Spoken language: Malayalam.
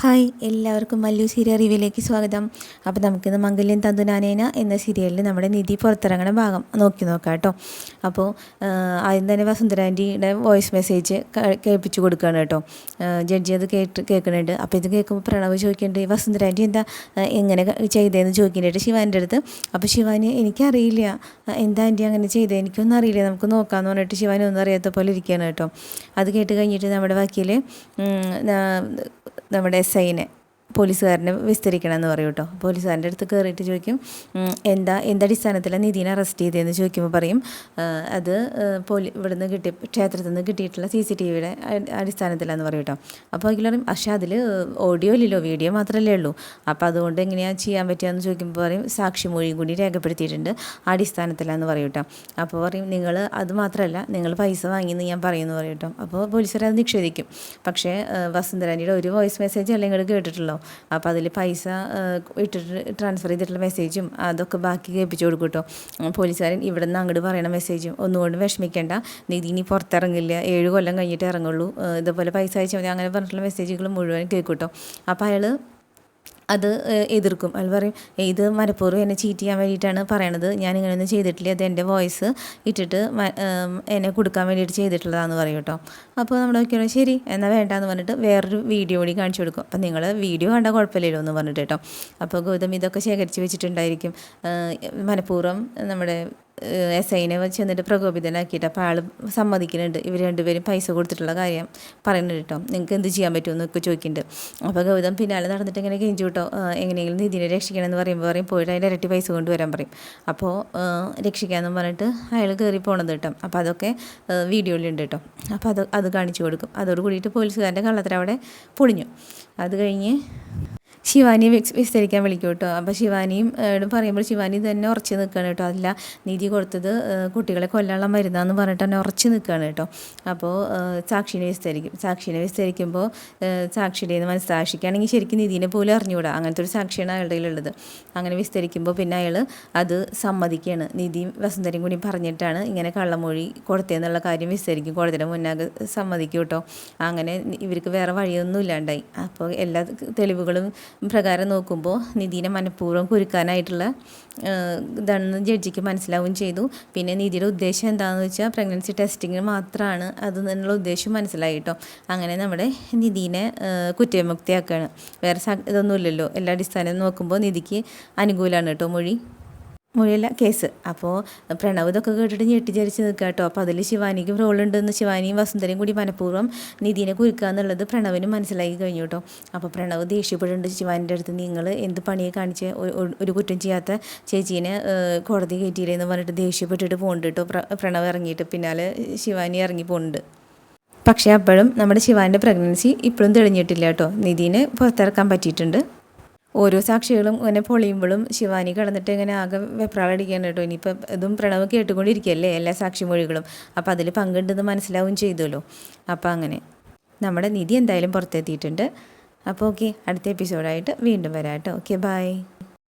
ഹായ് എല്ലാവർക്കും മല്ലു സീരിയൽ റിവ്യൂലേക്ക് സ്വാഗതം. അപ്പോൾ നമുക്കിന്ന് മംഗല്യം തന്തുനാനേന എന്ന സീരിയലിൽ നമ്മുടെ നിധി പുറത്തിറങ്ങണ ഭാഗം നോക്കി നോക്കാം കേട്ടോ. അപ്പോൾ ആദ്യം തന്നെ വസുന്ധരാന്റെ വോയിസ് മെസ്സേജ് കേൾപ്പിച്ചു കൊടുക്കുകയാണ് കേട്ടോ. ജഡ്ജി അത് കേട്ട് കേൾക്കുന്നുണ്ട്. അപ്പോൾ ഇത് കേൾക്കുമ്പോൾ പ്രണവ് ചോദിക്കുന്നുണ്ട് വസുന്ധരാന്റെ എന്താ എങ്ങനെ ചെയ്തതെന്ന് ചോദിക്കുന്നുണ്ട് ശിവാന്റെ അടുത്ത്. അപ്പോൾ ശിവാന് എനിക്കറിയില്ല എന്താ ആന്റി അങ്ങനെ ചെയ്തത് എനിക്കൊന്നും അറിയില്ല. നമുക്ക് നോക്കാമെന്ന് പറഞ്ഞിട്ട് ശിവാൻ ഒന്നും അറിയാത്ത പോലെ ഇരിക്കുകയാണ് കേട്ടോ. അത് കേട്ട് കഴിഞ്ഞിട്ട് നമ്മുടെ വക്കീൽ നമ്മുടെ എസ് ഐനെ പോലീസുകാരനെ വിസ്തരിക്കണം എന്ന് പറയും കേട്ടോ പോലീസുകാരന്റെ അടുത്ത് കയറിയിട്ട് ചോദിക്കും എന്താ എന്തടിസ്ഥാനത്തിലാണ് നിധീനെ അറസ്റ്റ് ചെയ്തതെന്ന് ചോദിക്കുമ്പോൾ പറയും അത് പോലീ ഇവിടുന്ന് കിട്ടിയ ക്ഷേത്രത്തിൽ നിന്ന് കിട്ടിയിട്ടുള്ള സി സി ടി വിയുടെ അടിസ്ഥാനത്തിലാണെന്ന് പറയും കേട്ടോ അപ്പോൾ അതിൽ പറയും പക്ഷേ അതിൽ ഓഡിയോ ഇല്ലല്ലോ വീഡിയോ മാത്രമല്ലേ ഉള്ളൂ. അപ്പോൾ അതുകൊണ്ട് എങ്ങനെയാണ് ചെയ്യാൻ പറ്റുകയെന്ന് ചോദിക്കുമ്പോൾ പറയും സാക്ഷി മൊഴിയും കൂടി രേഖപ്പെടുത്തിയിട്ടുണ്ട് അടിസ്ഥാനത്തിലാണെന്ന് പറയും കേട്ടോ അപ്പോൾ പറയും നിങ്ങൾ അത് മാത്രമല്ല നിങ്ങൾ പൈസ വാങ്ങിയെന്ന് ഞാൻ പറയുന്നു പറയും കേട്ടോ അപ്പോൾ പോലീസുകാർ അത് നിഷേധിക്കും. പക്ഷേ വസുന്ധരാനിയുടെ ഒരു വോയിസ് മെസ്സേജ് അല്ലെങ്കിൽ കേട്ടിട്ടുള്ളൂ? അപ്പോൾ അതിൽ പൈസ ഇട്ടിട്ട് ട്രാൻസ്ഫർ ചെയ്തിട്ടുള്ള മെസ്സേജും അതൊക്കെ ബാക്കി കേൾപ്പിച്ചു കൊടുക്കും കേട്ടോ പോലീസുകാരൻ ഇവിടെ നിന്ന് അങ്ങോട്ട് പറയണ മെസ്സേജും ഒന്നുകൊണ്ട് വിഷമിക്കേണ്ട. നിധി ഇനി പുറത്തിറങ്ങില്ല. ഏഴ് കൊല്ലം കഴിഞ്ഞിട്ട് ഇറങ്ങുള്ളൂ. ഇതുപോലെ പൈസ അയച്ചാൽ മതി. അങ്ങനെ പറഞ്ഞിട്ടുള്ള മെസ്സേജുകൾ മുഴുവൻ കേൾക്കും കേട്ടോ അപ്പോൾ അയാൾ അത് എതിർക്കും. അത് പറയും ഇത് മനഃപൂർവം എന്നെ ചീറ്റ് ചെയ്യാൻ വേണ്ടിയിട്ടാണ് പറയണത്. ഞാൻ ഇങ്ങനെയൊന്നും ചെയ്തിട്ടില്ല. അത് എന്റെ വോയിസ് ഇട്ടിട്ട് എന്നെ കൊടുക്കാൻ വേണ്ടിയിട്ട് ചെയ്തിട്ടുള്ളതാണെന്ന് പറയും കേട്ടോ. അപ്പോൾ നമ്മൾ നോക്കിയാണ് ശരി എന്നാൽ വേണ്ടാന്ന് പറഞ്ഞിട്ട് വേറൊരു വീഡിയോ കൂടി കാണിച്ചു കൊടുക്കും. അപ്പം നിങ്ങൾ വീഡിയോ കണ്ടാൽ കുഴപ്പമില്ലല്ലോ എന്ന് പറഞ്ഞിട്ട് കേട്ടോ. അപ്പോൾ ഗൗതം ഇതൊക്കെ ശേഖരിച്ച് വെച്ചിട്ടുണ്ടായിരിക്കും. മനഃപൂർവം നമ്മുടെ എസ് ഐനെ ചെന്നിട്ട് പ്രകോപിതനാക്കിയിട്ട് അപ്പോൾ ആൾ സമ്മതിക്കുന്നുണ്ട്. ഇവർ രണ്ടുപേരും പൈസ കൊടുത്തിട്ടുള്ള കാര്യം പറയുന്നുണ്ട് കേട്ടോ നിങ്ങൾക്ക് എന്ത് ചെയ്യാൻ പറ്റുമെന്നൊക്കെ ചോദിക്കുന്നുണ്ട്. അപ്പോൾ ഗൗതം പിന്നാലെ നടന്നിട്ട് ഇങ്ങനെ കെഞ്ചു കേട്ടോ എങ്ങനെയെങ്കിലും നിധിനെ രക്ഷിക്കണമെന്ന് പറയുമ്പോൾ പറയും പോയിട്ട് അതിന്റെ ഇരട്ടി പൈസ കൊണ്ടുവരാൻ പറയും. അപ്പോൾ രക്ഷിക്കാമെന്ന് പറഞ്ഞിട്ട് അയാൾ കയറി പോണത് കേട്ടോ അപ്പോൾ അതൊക്കെ വീഡിയോയിലുണ്ട് കേട്ടോ അപ്പോൾ അത് അത് കാണിച്ചു കൊടുക്കും. അതോട് കൂടിയിട്ട് പോലീസുകാരന്റെ കള്ളത്തരവിടെ പൊളിഞ്ഞു. അത് കഴിഞ്ഞ് ശിവാനിയെ വിസ്തരിക്കാൻ വിളിക്കും കേട്ടോ. അപ്പോൾ ശിവാനിയും പറയുമ്പോൾ ശിവാനി തന്നെ ഉറച്ച് നിൽക്കുകയാണ് കേട്ടോ. അതില്ല നീതി കൊടുത്തത് കുട്ടികളെ കൊല്ലാനുള്ള മരുന്നാന്ന് പറഞ്ഞിട്ട് തന്നെ ഉറച്ച് നിൽക്കുകയാണ് കേട്ടോ. അപ്പോൾ സാക്ഷിനെ വിസ്തരിക്കും. സാക്ഷിനെ വിസ്തരിക്കുമ്പോൾ സാക്ഷിയുടെ മനസ്സാക്ഷിക്കാണെങ്കിൽ ശരിക്കും നിധിനെ പോലും അറിഞ്ഞുകൂടാ. അങ്ങനത്തെ ഒരു സാക്ഷിയാണ് അയാളുടെ ഉള്ളത് അങ്ങനെ വിസ്തരിക്കുമ്പോൾ പിന്നെ അയാൾ അത് സമ്മതിക്കുകയാണ് നിധിയും വസുന്ധരയും കൂടി പറഞ്ഞിട്ടാണ് ഇങ്ങനെ കള്ളമൊഴി കൊടുത്തതെന്നുള്ള കാര്യം വിസ്തരിക്കും. കോടതിയുടെ മുന്നാകെ സമ്മതിക്കും കേട്ടോ. അങ്ങനെ ഇവർക്ക് വേറെ വഴിയൊന്നും ഇല്ലാണ്ടായി അപ്പോൾ എല്ലാ തെളിവുകളും പ്രകാരം നോക്കുമ്പോൾ നിധിനെ മനഃപൂർവം കുരുക്കാനായിട്ടുള്ള ഇതാണെന്ന് ജഡ്ജിക്ക് മനസ്സിലാവുകയും ചെയ്തു. പിന്നെ നിധിയുടെ ഉദ്ദേശം എന്താണെന്ന് വെച്ചാൽ പ്രഗ്നൻസി ടെസ്റ്റിങ്ങിന് മാത്രമാണ് അത് എന്നുള്ള ഉദ്ദേശം മനസ്സിലായി കേട്ടോ. അങ്ങനെ നമ്മുടെ നിധീനെ കുറ്റവിമുക്തിയാക്കുകയാണ് വേറെ ഇതൊന്നുമില്ലല്ലോ. എല്ലാ അടിസ്ഥാനം നോക്കുമ്പോൾ നിധിക്ക് അനുകൂലമാണ് കേട്ടോ മൊഴി. മൊഴിയല്ല കേസ്. അപ്പോൾ പ്രണവ് ഇതൊക്കെ കേട്ടിട്ട് ഞെട്ടിച്ചരിച്ച് നിൽക്കുക കേട്ടോ. അപ്പോൾ അതിൽ ശിവാനിക്കും റോളുണ്ടെന്ന് ശിവാനിയും വസുന്ധരയും കൂടി മനഃപൂർവം നിധിനെ കുരുക്കുക എന്നുള്ളത് പ്രണവിന് മനസ്സിലാക്കി കഴിഞ്ഞു കേട്ടോ. അപ്പോൾ പ്രണവ് ദേഷ്യപ്പെടുന്നുണ്ട് ശിവാനിന്റെ അടുത്ത് നിങ്ങൾ എന്ത് പണിയെ കാണിച്ച്? ഒരു കുറ്റം ചെയ്യാത്ത ചേച്ചീനെ കോടതി കയറ്റിയില്ലെന്ന് പറഞ്ഞിട്ട് ദേഷ്യപ്പെട്ടിട്ട് പോകുന്നുണ്ട് കേട്ടോ പ്രണവ് ഇറങ്ങിയിട്ട്. പിന്നാലെ ശിവാനി ഇറങ്ങി പോകുന്നുണ്ട് പക്ഷേ അപ്പോഴും നമ്മുടെ ശിവാന്റെ പ്രഗ്നൻസി ഇപ്പോഴും തെളിഞ്ഞിട്ടില്ല കേട്ടോ. നിധിനെ പുറത്തിറക്കാൻ പറ്റിയിട്ടുണ്ട്. ഓരോ സാക്ഷികളും ഇങ്ങനെ പൊളിയുമ്പോഴും ശിവാനി കിടന്നിട്ട് ഇങ്ങനെ ആകെ വെപ്രാളടിക്കാൻ കേട്ടോ. ഇനിയിപ്പോൾ ഇതും പ്രണവ് കേട്ടുകൊണ്ടിരിക്കുകയല്ലേ എല്ലാ സാക്ഷി മൊഴികളും? അപ്പോൾ അതിൽ പങ്കുണ്ടെന്ന് മനസ്സിലാവും ചെയ്തല്ലോ. അപ്പോൾ അങ്ങനെ നമ്മുടെ നിധി എന്തായാലും പുറത്തെത്തിയിട്ടുണ്ട്. അപ്പോൾ ഓക്കെ അടുത്ത എപ്പിസോഡായിട്ട് വീണ്ടും വരാം കേട്ടോ. Okay bye